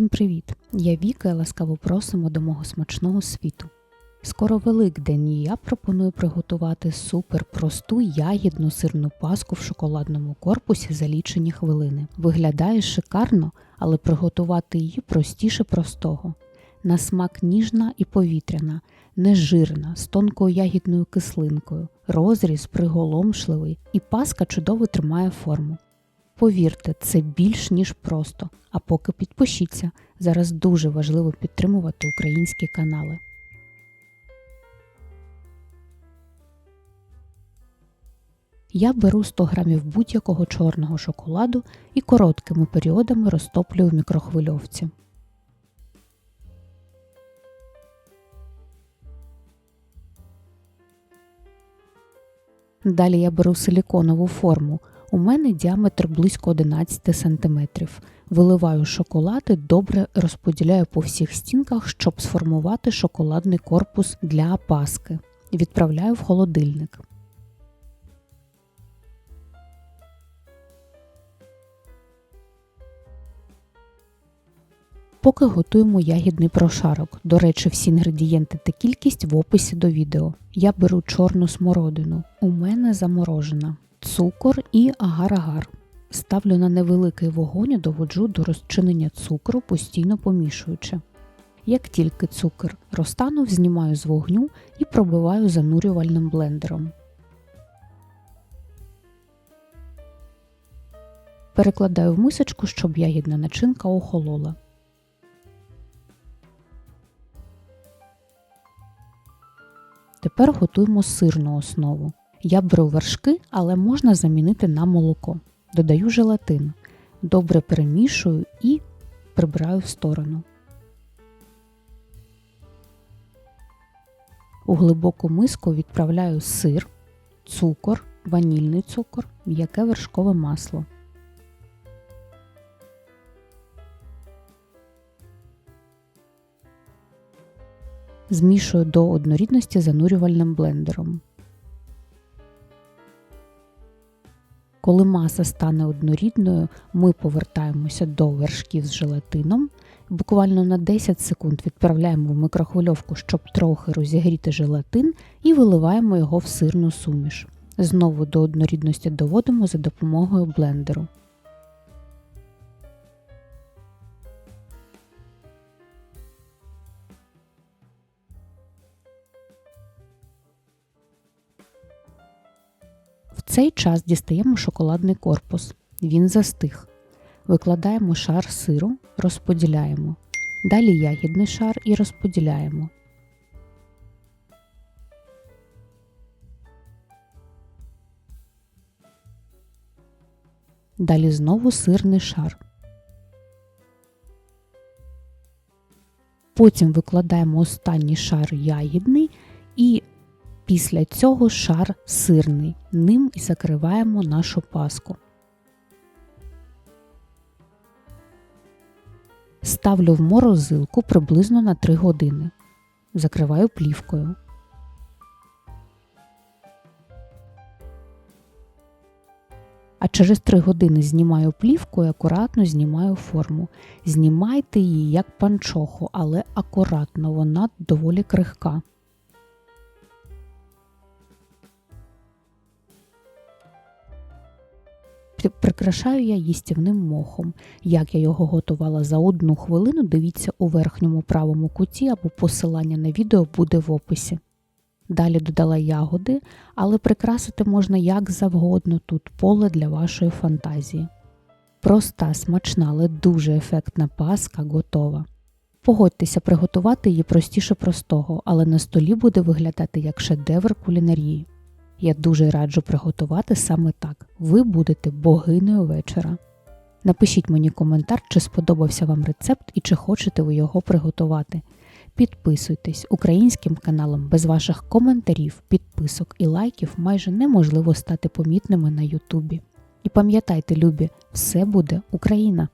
Усім привіт! Я Віка і ласкаво просимо до мого смачного світу. Скоро Великдень і я пропоную приготувати супер просту ягідну сирну паску в шоколадному корпусі за лічені хвилини. Виглядає шикарно, але приготувати її простіше простого. На смак ніжна і повітряна, нежирна, з тонкою ягідною кислинкою, розріз приголомшливий, і паска чудово тримає форму. Повірте, це більш ніж просто. А поки підпишіться, зараз дуже важливо підтримувати українські канали. Я беру 100 грамів будь-якого чорного шоколаду і короткими періодами розтоплюю в мікрохвильовці. Далі я беру силіконову форму. У мене діаметр близько 11 см. Виливаю шоколад і добре розподіляю по всіх стінках, щоб сформувати шоколадний корпус для паски. Відправляю в холодильник. Поки готуємо ягідний прошарок. До речі, всі інгредієнти та кількість в описі до відео. Я беру чорну смородину. У мене заморожена, цукор і агар-агар. Ставлю на невеликий вогонь і доводжу до розчинення цукру, постійно помішуючи. Як тільки цукор розтанув, знімаю з вогню і пробиваю занурювальним блендером. Перекладаю в мисочку, щоб ягідна начинка охолола. Тепер готуємо сирну основу. Я беру вершки, але можна замінити на молоко. Додаю желатин. Добре перемішую і прибираю в сторону. У глибоку миску відправляю сир, цукор, ванільний цукор, м'яке вершкове масло. Змішую до однорідності занурювальним блендером. Коли маса стане однорідною, ми повертаємося до вершків з желатином. Буквально на 10 секунд відправляємо в микрохвильовку, щоб трохи розігріти желатин, і виливаємо його в сирну суміш. Знову до однорідності доводимо за допомогою блендеру. Цей час дістаємо шоколадний корпус. Він застиг. Викладаємо шар сиру, розподіляємо. Далі ягідний шар і розподіляємо. Далі знову сирний шар. Потім викладаємо останній шар ягідний і Після цього шар сирний. Ним і закриваємо нашу паску. Ставлю в морозилку приблизно на 3 години. Закриваю плівкою. А через 3 години знімаю плівку і акуратно знімаю форму. Знімайте її як панчоху, але акуратно, вона доволі крихка. Прикрашаю я їстівним мохом. Як я його готувала за одну хвилину, дивіться у верхньому правому куті або посилання на відео буде в описі. Далі додала ягоди, але прикрасити можна як завгодно тут поле для вашої фантазії. Проста, смачна, але дуже ефектна паска готова. Погодьтеся, приготувати її простіше простого, але на столі буде виглядати як шедевр кулінарії. Я дуже раджу приготувати саме так. Ви будете богинею вечора. Напишіть мені коментар, чи сподобався вам рецепт і чи хочете ви його приготувати. Підписуйтесь українським каналом без ваших коментарів, підписок і лайків майже неможливо стати помітними на Ютубі. І пам'ятайте, любі, все буде Україна!